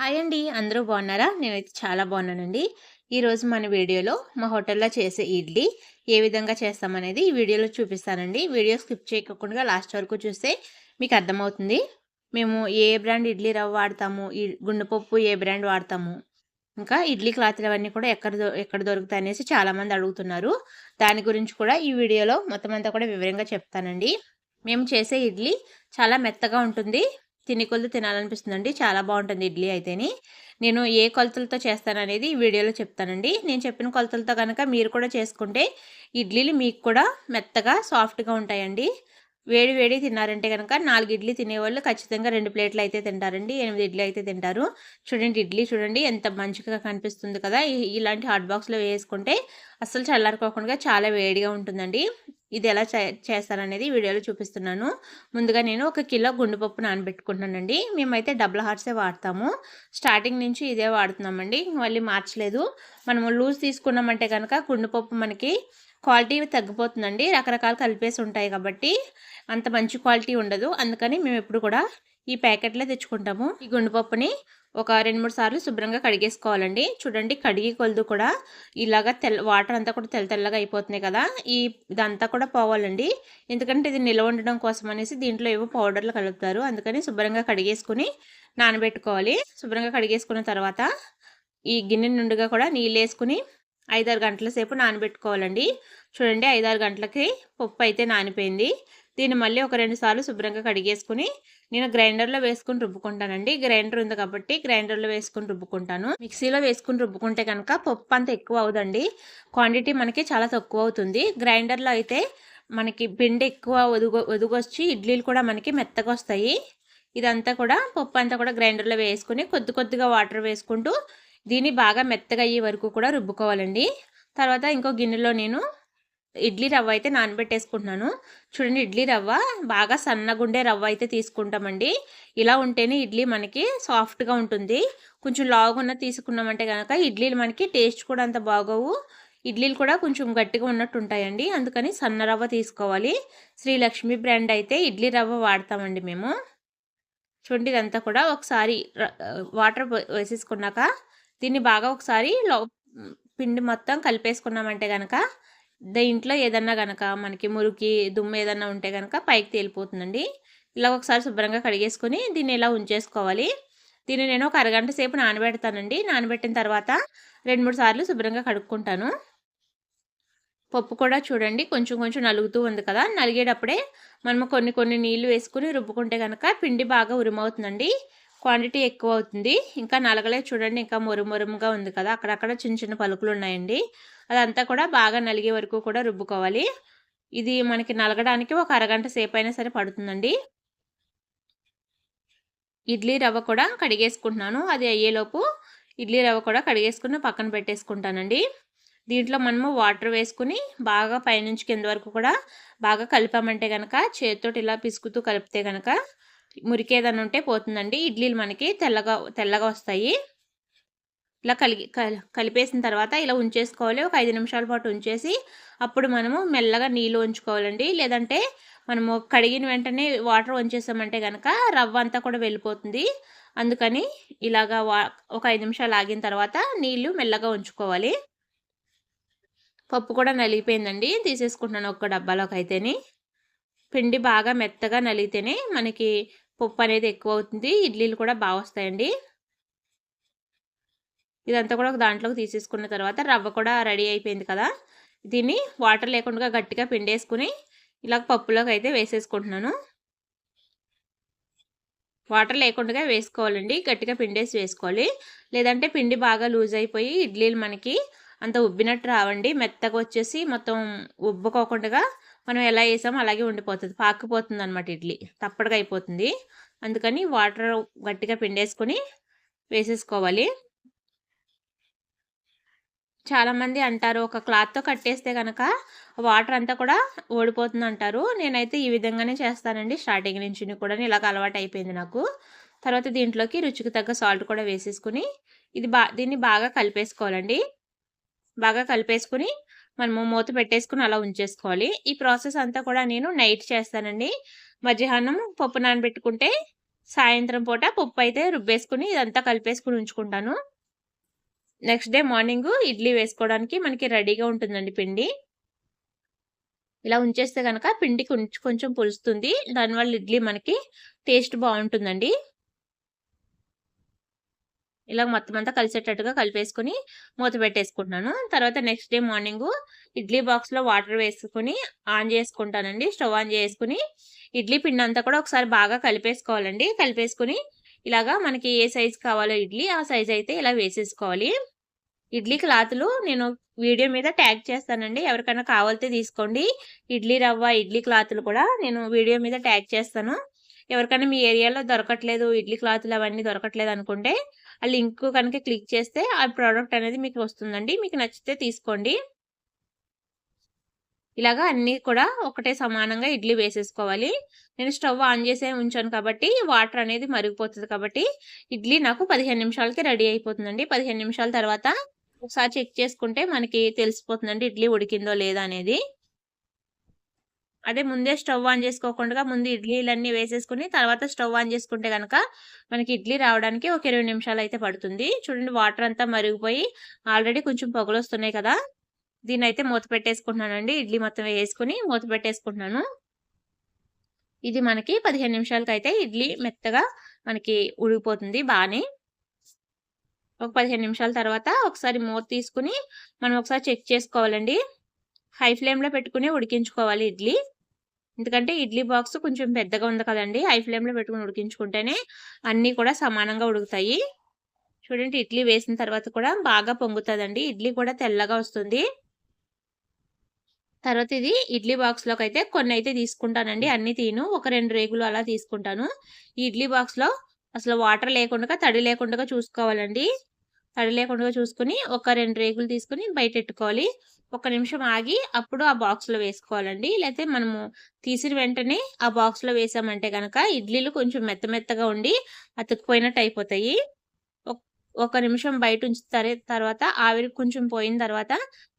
Hi అండి అందరూ బాగున్నారా? నేనైతే చాలా బాగున్నానండి. ఈరోజు మన వీడియోలో మా హోటల్లో చేసే ఇడ్లీ ఏ విధంగా చేస్తామనేది ఈ వీడియోలో చూపిస్తానండి. వీడియో స్కిప్ చేయకుండా లాస్ట్ వరకు చూస్తే మీకు అర్థమవుతుంది. మేము ఏ బ్రాండ్ ఇడ్లీ రవ్వ వాడతాము? ఈ గుండెపప్పు ఏ బ్రాండ్ వాడతాము? ఇంకా ఇడ్లీ క్లాత్లు అవన్నీ కూడా ఎక్కడ ఎక్కడ దొరుకుతాయి అనేసి చాలామంది అడుగుతున్నారు. దాని గురించి కూడా ఈ వీడియోలో మొత్తం అంతా కూడా వివరంగా చెప్తానండి. మేము చేసే ఇడ్లీ చాలా మెత్తగా ఉంటుంది. తిని కొలత తినాలనిపిస్తుందండి. చాలా బాగుంటుంది ఇడ్లీ అయితేని. నేను ఏ కొలతలతో చేస్తాననేది ఈ వీడియోలో చెప్తానండి. నేను చెప్పిన కొలతలతో కనుక మీరు కూడా చేసుకుంటే ఇడ్లీలు మీకు కూడా మెత్తగా సాఫ్ట్గా ఉంటాయండి. వేడి వేడి తిన్నారంటే కనుక నాలుగు ఇడ్లీ తినేవాళ్ళు ఖచ్చితంగా రెండు ప్లేట్లు అయితే తింటారండి ఎనిమిది ఇడ్లీ అయితే తింటారు. చూడండి ఇడ్లీ చూడండి ఎంత మంచిగా కనిపిస్తుంది కదా. ఇలాంటి హాట్ బాక్స్లో వేసుకుంటే అస్సలు చల్లారుకోకుండా చాలా వేడిగా ఉంటుందండి. ఇది ఎలా చేస్తారనేది వీడియోలో చూపిస్తున్నాను. ముందుగా నేను ఒక కిలో గుండుపప్పు నానబెట్టుకుంటున్నానండి. మేమైతే డబుల్ హార్ట్సే వాడతాము. స్టార్టింగ్ నుంచి ఇదే వాడుతున్నామండి. మళ్ళీ మార్చలేదు. మనము లూజ్ తీసుకున్నామంటే కనుక గుండుపప్పు మనకి క్వాలిటీ తగ్గిపోతుందండి. రకరకాలు కలిపేసి ఉంటాయి కాబట్టి అంత మంచి క్వాలిటీ ఉండదు. అందుకని మేము ఎప్పుడు కూడా ఈ ప్యాకెట్లే తెచ్చుకుంటాము. ఈ గుండుపప్పుని ఒక రెండు మూడు సార్లు శుభ్రంగా కడిగేసుకోవాలండి. చూడండి కడిగి కొలదు కూడా ఇలాగ తెల్ల వాటర్ అంతా కూడా తెల్ల తెల్లగా అయిపోతున్నాయి కదా. ఈ ఇదంతా కూడా పోవాలండి. ఎందుకంటే ఇది నిల్వ ఉండడం కోసం అనేసి దీంట్లో ఏవో పౌడర్లు కలుపుతారు. అందుకని శుభ్రంగా కడిగేసుకుని నానబెట్టుకోవాలి. శుభ్రంగా కడిగేసుకున్న తర్వాత ఈ గిన్నె నుండిగా కూడా నీళ్ళు వేసుకుని ఐదారు గంటల సేపు నానబెట్టుకోవాలండి. చూడండి ఐదారు గంటలకి పప్పు అయితే నానిపోయింది. దీన్ని మళ్ళీ ఒక రెండు సార్లు శుభ్రంగా కడిగేసుకుని నేను గ్రైండర్లో వేసుకుని రుబ్బుకుంటానండి. గ్రైండర్ ఉంది కాబట్టి గ్రైండర్లో వేసుకుని రుబ్బుకుంటాను. మిక్సీలో వేసుకుని రుబ్బుకుంటే కనుక పప్పు అంత ఎక్కువ అవుదండి క్వాంటిటీ మనకి చాలా తక్కువ అవుతుంది. గ్రైండర్లో అయితే మనకి పిండి ఎక్కువ ఒదుగు ఒదుగొచ్చి ఇడ్లీలు కూడా మనకి మెత్తగా వస్తాయి. ఇదంతా కూడా పప్పు అంతా కూడా గ్రైండర్లో వేసుకుని కొద్ది కొద్దిగా వాటర్ వేసుకుంటూ దీన్ని బాగా మెత్తగా అయ్యే వరకు కూడా రుబ్బుకోవాలండి. తర్వాత ఇంకో గిన్నెలో నేను ఇడ్లీ రవ్వ అయితే నానబెట్టేసుకుంటున్నాను. చూడండి ఇడ్లీ రవ్వ బాగా సన్నగుండే రవ్వ అయితే తీసుకుంటామండి. ఇలా ఉంటేనే ఇడ్లీ మనకి సాఫ్ట్గా ఉంటుంది. కొంచెం లాగున్న తీసుకున్నామంటే కనుక ఇడ్లీలు మనకి టేస్ట్ కూడా అంత బాగోవు. ఇడ్లీలు కూడా కొంచెం గట్టిగా ఉన్నట్టు ఉంటాయండి. అందుకని సన్న రవ్వ తీసుకోవాలి. శ్రీలక్ష్మి బ్రాండ్ అయితే ఇడ్లీ రవ్వ వాడతామండి మేము. చూడండి ఇదంతా కూడా ఒకసారి వాటర్ వేసేసుకున్నాక దీన్ని బాగా ఒకసారి లో పిండి మొత్తం కలిపేసుకున్నామంటే కనుక దీంట్లో ఏదన్నా కనుక మనకి మురికి దుమ్ము ఏదన్నా ఉంటే కనుక పైకి తేలిపోతుందండి. ఇలా ఒకసారి శుభ్రంగా కడిగేసుకొని దీన్ని ఇలా ఉంచేసుకోవాలి. దీన్ని నేను ఒక అరగంట సేపు నానబెడతానండి. నానబెట్టిన తర్వాత రెండు మూడు సార్లు శుభ్రంగా కడుక్కుంటాను. పప్పు కూడా చూడండి కొంచెం కొంచెం నలుగుతూ ఉంది కదా. నలిగేటప్పుడే మనము కొన్ని కొన్ని నీళ్ళు వేసుకుని రుబ్బుకుంటే కనుక పిండి బాగా ఉరిమవుతుందండి. క్వాంటిటీ ఎక్కువ అవుతుంది ఇంకా నలగలే చూడండి. ఇంకా మురుమురుముగా ఉంది కదా. అక్కడక్కడ చిన్న చిన్న పలుకులు ఉన్నాయండి అదంతా కూడా బాగా నలిగే వరకు కూడా రుబ్బుకోవాలి. ఇది మనకి నలగడానికి ఒక అరగంట సేపు అయినా సరే పడుతుందండి. ఇడ్లీ రవ్వ కూడా కడిగేసుకుంటున్నాను. అది అయ్యేలోపు ఇడ్లీ రవ్వ కూడా కడిగేసుకుని పక్కన పెట్టేసుకుంటానండి. దీంట్లో మనము వాటర్ వేసుకుని బాగా పైనుంచి కింద వరకు కూడా బాగా కలిపామంటే కనుక చేతితోటి ఇలా పిసుకుతూ కలిపితే కనుక మురికి ఏదైనా ఉంటే పోతుందండి. ఇడ్లీలు మనకి తెల్లగా తెల్లగా వస్తాయి. ఇలా కలిగి కలిపేసిన తర్వాత ఇలా ఉంచేసుకోవాలి. ఒక ఐదు నిమిషాల పాటు ఉంచేసి అప్పుడు మనము మెల్లగా నీళ్ళు ఉంచుకోవాలండి. లేదంటే మనము కడిగిన వెంటనే వాటర్ ఉంచేసామంటే కనుక రవ్వ అంతా కూడా వెళ్ళిపోతుంది. అందుకని ఇలాగా ఒక ఐదు నిమిషాలు ఆగిన తర్వాత నీళ్ళు మెల్లగా ఉంచుకోవాలి. పప్పు కూడా నలిగిపోయిందండి. తీసేసుకుంటున్నాను ఒక్క డబ్బాలోకి అయితేని పిండి బాగా మెత్తగా నలిగితేనే మనకి పప్పు అనేది ఎక్కువ అవుతుంది ఇడ్లీలు కూడా బాగా వస్తాయండి. ఇదంతా కూడా ఒక దాంట్లోకి తీసేసుకున్న తర్వాత రవ్వ కూడా రెడీ అయిపోయింది కదా. దీన్ని వాటర్ లేకుండా గట్టిగా పిండేసుకుని ఇలా పప్పులోకి అయితే వేసేసుకుంటున్నాను. వాటర్ లేకుండా వేసుకోవాలండి. గట్టిగా పిండేసి వేసుకోవాలి. లేదంటే పిండి బాగా లూజ్ అయిపోయి ఇడ్లీలు మనకి అంత ఉబ్బినట్టు రావండి. మెత్తగా వచ్చేసి మొత్తం ఉబ్బుకోకుండా మనం ఎలా వేసామో అలాగే ఉండిపోతుంది. పాకిపోతుంది అనమాట ఇడ్లీ. తప్పడుగా అయిపోతుంది. అందుకని వాటర్ గట్టిగా పిండేసుకొని వేసేసుకోవాలి. చాలామంది అంటారు ఒక క్లాత్తో కట్టేస్తే కనుక వాటర్ అంతా కూడా ఓడిపోతుంది అంటారు నేనైతే ఈ విధంగానే చేస్తానండి. స్టార్టింగ్ నుంచి కూడా ఇలాగ అలవాటు అయిపోయింది నాకు. తర్వాత దీంట్లోకి రుచికి తగ్గ సాల్ట్ కూడా వేసేసుకుని ఇది బా దీన్ని బాగా కలిపేసుకోవాలండి. బాగా కలిపేసుకుని మనము మూత పెట్టేసుకుని అలా ఉంచేసుకోవాలి. ఈ ప్రాసెస్ అంతా కూడా నేను నైట్ చేస్తానండి. మధ్యాహ్నం పప్పు నానబెట్టుకుంటే సాయంత్రం పూట పప్పు అయితే రుబ్బేసుకుని ఇదంతా కలిపేసుకుని ఉంచుకుంటాను. నెక్స్ట్ డే మార్నింగ్ ఇడ్లీ వేసుకోవడానికి మనకి రెడీగా ఉంటుందండి పిండి. ఇలా ఉంచేస్తే కనుక పిండి కొంచెం కొంచెం పులుస్తుంది. దానివల్ల ఇడ్లీ మనకి టేస్ట్ బాగుంటుందండి. ఇలా మొత్తం అంతా కలిసేటట్టుగా కలిపేసుకుని మూత పెట్టేసుకుంటున్నాను. తర్వాత నెక్స్ట్ డే మార్నింగ్ ఇడ్లీ బాక్స్లో వాటర్ వేసుకుని ఆన్ చేసుకుంటానండి. స్టవ్ ఆన్ చేసుకుని ఇడ్లీ పిండి అంతా కూడా ఒకసారి బాగా కలిపేసుకోవాలండి. కలిపేసుకుని ఇలాగా మనకి ఏ సైజ్ కావాలో ఇడ్లీ ఆ సైజ్ అయితే ఇలా వేసేసుకోవాలి. ఇడ్లీ క్లాతులు నేను వీడియో మీద ట్యాగ్ చేస్తానండి. ఎవరికైనా కావాలితే తీసుకోండి. ఇడ్లీ రవ్వ ఇడ్లీ క్లాతులు కూడా నేను వీడియో మీద ట్యాగ్ చేస్తాను. ఎవరికైనా మీ ఏరియాలో దొరకట్లేదు ఇడ్లీ క్లాతులు అవన్నీ దొరకట్లేదు అనుకుంటే ఆ లింక్ కనుక క్లిక్ చేస్తే ఆ ప్రోడక్ట్ అనేది మీకు వస్తుందండి. మీకు నచ్చితే తీసుకోండి. ఇలాగా అన్నీ కూడా ఒకటే సమానంగా ఇడ్లీ వేసేసుకోవాలి. నేను స్టవ్ ఆన్ చేసే ఉంచాను కాబట్టి వాటర్ అనేది మరిగిపోతుంది కాబట్టి ఇడ్లీ నాకు పదిహేను నిమిషాలకి రెడీ అయిపోతుందండి. పదిహేను నిమిషాల తర్వాత ఒకసారి చెక్ చేసుకుంటే మనకి తెలిసిపోతుందండి ఇడ్లీ ఉడికిందో లేదా అనేది. అదే ముందే స్టవ్ ఆన్ చేసుకోకుండా ముందు ఇడ్లీలన్నీ వేసేసుకుని తర్వాత స్టవ్ ఆన్ చేసుకుంటే కనుక మనకి ఇడ్లీ రావడానికి ఒక ఇరవై నిమిషాలు అయితే పడుతుంది. చూడండి వాటర్ అంతా మరిగిపోయి ఆల్రెడీ కొంచెం పొగలు వస్తున్నాయి కదా. దీన్ని అయితే మూత పెట్టేసుకుంటున్నానండి. ఇడ్లీ మొత్తం వేసుకుని మూత పెట్టేసుకుంటున్నాను. ఇది మనకి పదిహేను నిమిషాలకి అయితే ఇడ్లీ మెత్తగా మనకి ఉడికిపోతుంది బాగానే. ఒక పదిహేను నిమిషాల తర్వాత ఒకసారి మూత తీసుకుని మనం ఒకసారి చెక్ చేసుకోవాలండి. హై ఫ్లేమ్లో పెట్టుకుని ఉడికించుకోవాలి ఇడ్లీ. ఎందుకంటే ఇడ్లీ బాక్స్ కొంచెం పెద్దగా ఉంది కదండి హై ఫ్లేమ్లో పెట్టుకుని ఉడికించుకుంటేనే అన్నీ కూడా సమానంగా ఉడుకుతాయి. చూడండి ఇడ్లీ వేసిన తర్వాత కూడా బాగా పొంగుతుందండి. ఇడ్లీ కూడా తెల్లగా వస్తుంది. తర్వాత ఇది ఇడ్లీ బాక్స్లోకి అయితే కొన్ని అయితే తీసుకుంటానండి అన్ని తీను. ఒక రెండు రేగులు అలా తీసుకుంటాను. ఈ ఇడ్లీ బాక్స్లో అసలు వాటర్ లేకుండా తడి లేకుండా చూసుకోవాలండి. తడి లేకుండా చూసుకుని ఒక రెండు రేగులు తీసుకుని బయట పెట్టుకోవాలి ఒక నిమిషం ఆగి అప్పుడు ఆ బాక్స్లో వేసుకోవాలండి. లేకపోతే మనము తీసిన వెంటనే ఆ బాక్స్లో వేసామంటే కనుక ఇడ్లీలు కొంచెం మెత్త మెత్తగా ఉండి అతుక్కుపోయినట్టు అయిపోతాయి. ఒక నిమిషం బయట ఉంచుతారే తర్వాత ఆవిరి కొంచెం పోయిన తర్వాత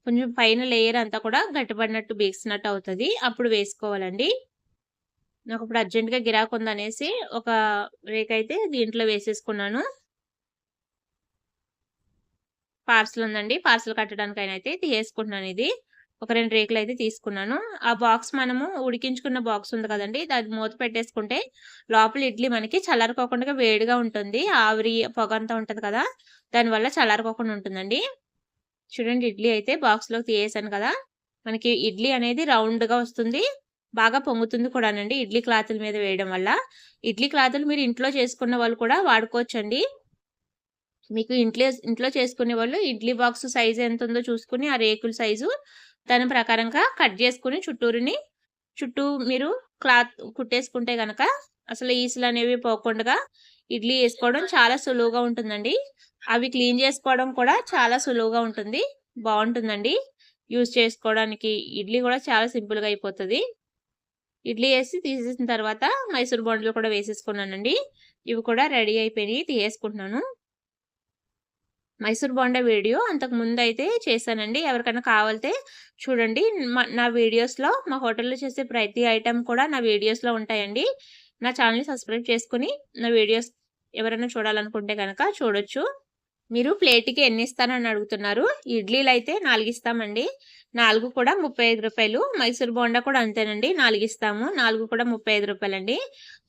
కొంచెం పైన లేయర్ అంతా కూడా గట్టిపడినట్టు బీక్సినట్టు అవుతుంది. అప్పుడు వేసుకోవాలండి. నాకు ఇప్పుడు అర్జెంటుగా గిరాకు ఉందనేసి ఒక రేక్ అయితే దీంట్లో వేసేసుకున్నాను. పార్సల్ ఉందండి. పార్సల్ కట్టడానికైనా అయితే తీసుకుంటున్నాను ఇది. ఒక రెండు రేకులు అయితే తీసుకున్నాను. ఆ బాక్స్ మనము ఉడికించుకున్న బాక్స్ ఉంది కదండి. దాన్ని మూత పెట్టేసుకుంటే లోపల ఇడ్లీ మనకి చల్లారుకోకుండా వేడిగా ఉంటుంది. ఆవిరి పొగ అంతా ఉంటుంది కదా. దానివల్ల చల్లారుకోకుండా ఉంటుందండి. చూడండి ఇడ్లీ అయితే బాక్స్లోకి తీయేసాను కదా. మనకి ఇడ్లీ అనేది రౌండ్గా వస్తుంది. బాగా పొంగుతుంది కూడానండి ఇడ్లీ క్లాతుల మీద వేయడం వల్ల. ఇడ్లీ క్లాతులు మీరు ఇంట్లో చేసుకున్న వాళ్ళు కూడా వాడుకోవచ్చండి. మీకు ఇంట్లో ఇంట్లో చేసుకునే వాళ్ళు ఇడ్లీ బాక్స్ సైజు ఎంత ఉందో చూసుకుని ఆ రేకుల సైజు దాని ప్రకారంగా కట్ చేసుకుని చుట్టూరుని చుట్టూ మీరు క్లాత్ కుట్టేసుకుంటే కనుక అసలు ఈసులు అనేవి పోకుండా ఇడ్లీ వేసుకోవడం చాలా సులువుగా ఉంటుందండి. అవి క్లీన్ చేసుకోవడం కూడా చాలా సులువుగా ఉంటుంది. బాగుంటుందండి. యూజ్ చేసుకోవడానికి ఇడ్లీ కూడా చాలా సింపుల్గా అయిపోతుంది. ఇడ్లీ వేసి తీసేసిన తర్వాత మైసూర్ బొండలు కూడా వేసేసుకున్నానండి. ఇవి కూడా రెడీ అయిపోయినాయి. తీసేసుకుంటున్నాను. మైసూర్ బోండా వీడియో అంతకు ముందు అయితే చేశానండి. ఎవరికైనా కావాలితే చూడండి. నా వీడియోస్లో మా హోటల్లో చేసే ప్రతి ఐటెం కూడా నా వీడియోస్లో ఉంటాయండి. నా ఛానల్ని సబ్స్క్రైబ్ చేసుకుని నా వీడియోస్ ఎవరైనా చూడాలనుకుంటే కనుక చూడొచ్చు. మీరు ప్లేట్కి ఎన్ని ఇస్తానని అడుగుతున్నారు. ఇడ్లీలు అయితే నాలుగు ఇస్తామండి నాలుగు కూడా ముప్పై ఐదు రూపాయలు. మైసూర్ బోండా కూడా అంతేనండి. నాలుగు ఇస్తాము నాలుగు కూడా ముప్పై ఐదు రూపాయలండి.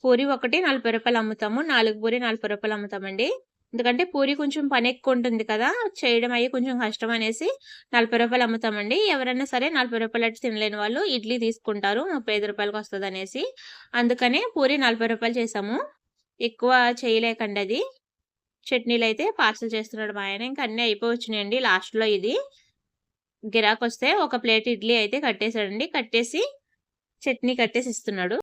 పూరి ఒకటి నలభై రూపాయలు అమ్ముతాము. నాలుగు పూరి నలభై రూపాయలు అమ్ముతామండి. ఎందుకంటే పూరి కొంచెం పని ఎక్కువ ఉంటుంది కదా చేయడం అయ్యి కొంచెం కష్టం అనేసి నలభై రూపాయలు అమ్ముతామండి. ఎవరైనా సరే నలభై రూపాయలు అట్టు తినలేని వాళ్ళు ఇడ్లీ తీసుకుంటారు ముప్పై ఐదు రూపాయలకు వస్తుంది అనేసి అందుకనే పూరి నలభై రూపాయలు చేసాము ఎక్కువ చేయలేకండి అది. చట్నీలు అయితే పార్సల్ చేస్తున్నాడు మా ఆయన. ఇంకా అన్నీ అయిపోవచ్చినాయండి లాస్ట్లో ఇది. గిరాకొస్తే ఒక ప్లేట్ ఇడ్లీ అయితే కట్టేశాడండి. కట్టేసి చట్నీ కట్టేసి ఇస్తున్నాడు.